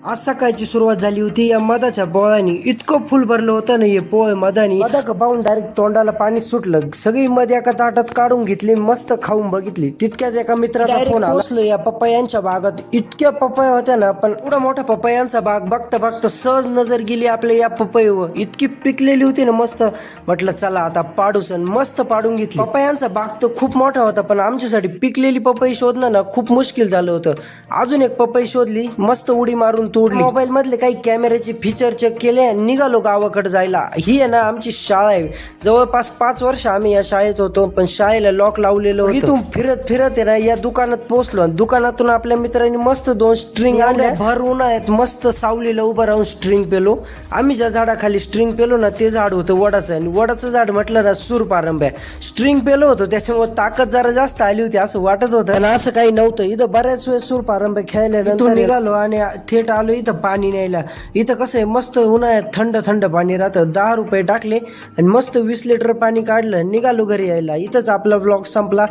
आज सकाळची सुरुवात झाली होती. या मधाच्या पोळ्यानी इतकं फुल भरलं होतं ना हे पोळ मधानी. मधा पाहून डायरेक्ट तोंडाला पाणी सुटलं. सगळी मध एका ताटात काढून घेतली मस्त खाऊन बघितली. तितक्याच एका मित्राचा फोन आला. या पपयांच्या बागात. इतक्या पपया होत्या ना पण एवढा मोठा पपयांचा बाग बघता बघता सहज नजर गेली आपल्या या पपईवर. इतकी पिकलेली होती ना मस्त. म्हटलं चला आता पाडूच मस्त पाडून घेतली. पपयांचा बाग तर खूप मोठा होता पण आमच्यासाठी पिकलेली पपई शोधणं ना खूप मुश्किल झालं होतं. अजून एक पपई शोधली मस्त उडी मारून तोडली. मोबाईल मधले काही कॅमेऱ्याचे फीचर चेक केले आणि निघालो गावाकडे जायला. ही आहे ना आमची शाळा आहे. जवळपास पाच वर्ष आम्ही या शाळेत होतो पण शाळेला लॉक लावलेलं होतं. इथून फिरत फिरत आहे ना या दुकानात पोहोचलो दुकानातून आपल्या मित्रांनी मस्त दोन स्ट्रिंग आणल्या. भर उन्हाळ्यात मस्त सावलीला उभं राहून स्ट्रिंग पेलो. आम्ही ज्या झाडाखाली स्ट्रिंग पेलो ना ते झाड होतं वडाचं. आणि वडाचं झाड म्हटलं ना सूर पारंब्या स्ट्रिंग पेलो होतं त्याच्यामुळे ताकद जरा जास्त आली होती असं वाटत होतं. आणि असं काही नव्हतं. इथं बऱ्याच वेळेस सूर पारंब्या खेळल्यानंतर निघालो आणि थेट आलो इथं पाणी न्यायला. इथं कसं आहे मस्त उन्हाळ्यात थंड थंड पाणी राहतं. दहा रुपये टाकले आणि मस्त वीस लिटर पाणी काढलं निघालो घरी यायला. इथंच आपला ब्लॉग संपला.